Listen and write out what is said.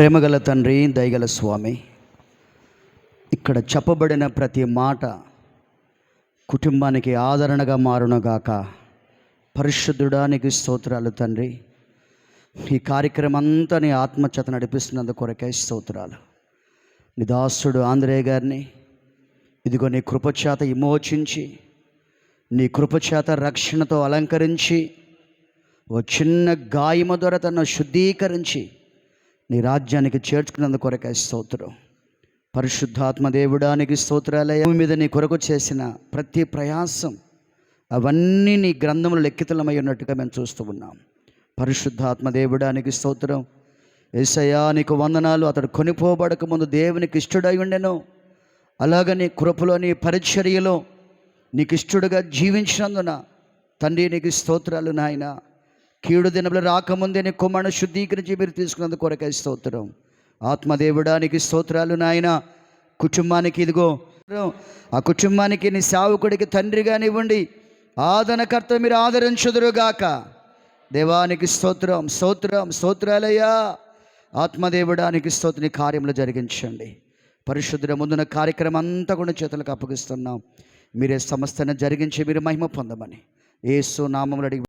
ప్రేమగల తండ్రి దయగల స్వామి ఇక్కడ చెప్పబడిన ప్రతి మాట కుటుంబానికి ఆదరణగా మారునుగాక. పరిశుద్ధుడానికి స్తోత్రాలు తండ్రి. ఈ కార్యక్రమం అంతా నీ ఆత్మచేత నడిపిస్తున్నందు కొరకే స్తోత్రాలు. నిదాసుడు ఆంధ్రేయ గారిని ఇదిగో నీ కృపచేత విమోచించి నీ కృపచేత రక్షణతో అలంకరించి ఓ చిన్న గాయము ద్వారా తను శుద్ధీకరించి నీ రాజ్యానికి చేర్చుకున్నందుకు కొరకే స్తోత్రం. పరిశుద్ధాత్మ దేవుడానికి స్తోత్రాలయ మీద నీ కొరకు చేసిన ప్రతి ప్రయాసం అవన్నీ నీ గ్రంథములు లెక్కితలమై ఉన్నట్టుగా మేము చూస్తూ ఉన్నాం. పరిశుద్ధాత్మ దేవుడానికి స్తోత్రం. ఏసయా నీకు వందనాలు. అతడు కొనిపోబడక ముందు దేవునికి ఇష్టడై ఉండెను. అలాగ నీ కృపలో నీ పరిచర్యలో నీకు ఇష్టడుగా జీవించినందున తండ్రి నీకు స్తోత్రాలు నాయన. కీడు దినములు రాకముందే నీ కుమారుడు శుద్ధీకరించి మీరు తీసుకున్నందుకు కొరకై స్తోత్రం. ఆత్మదేవుడానికి స్తోత్రాలు నాయన. కుటుంబానికి ఇదిగో. ఆ కుటుంబానికి నీ సేవకుడికి తండ్రిగా ఇవ్వండి ఆదరణకర్త మీరు ఆదరించుదురుగాక. దేవానికి స్తోత్రం స్తోత్రం స్తోత్రాలయ్యా. ఆత్మదేవుడానికి స్తోత్రని కార్యములు జరిగించండి. పరిశుద్ధుల ముందున కార్యక్రమం అంతా కూడా చేతులకు అప్పగిస్తున్నాం. మీరే సమస్తను జరిగించి మీరు మహిమ పొందమని. ఏసు నామములు అడిగి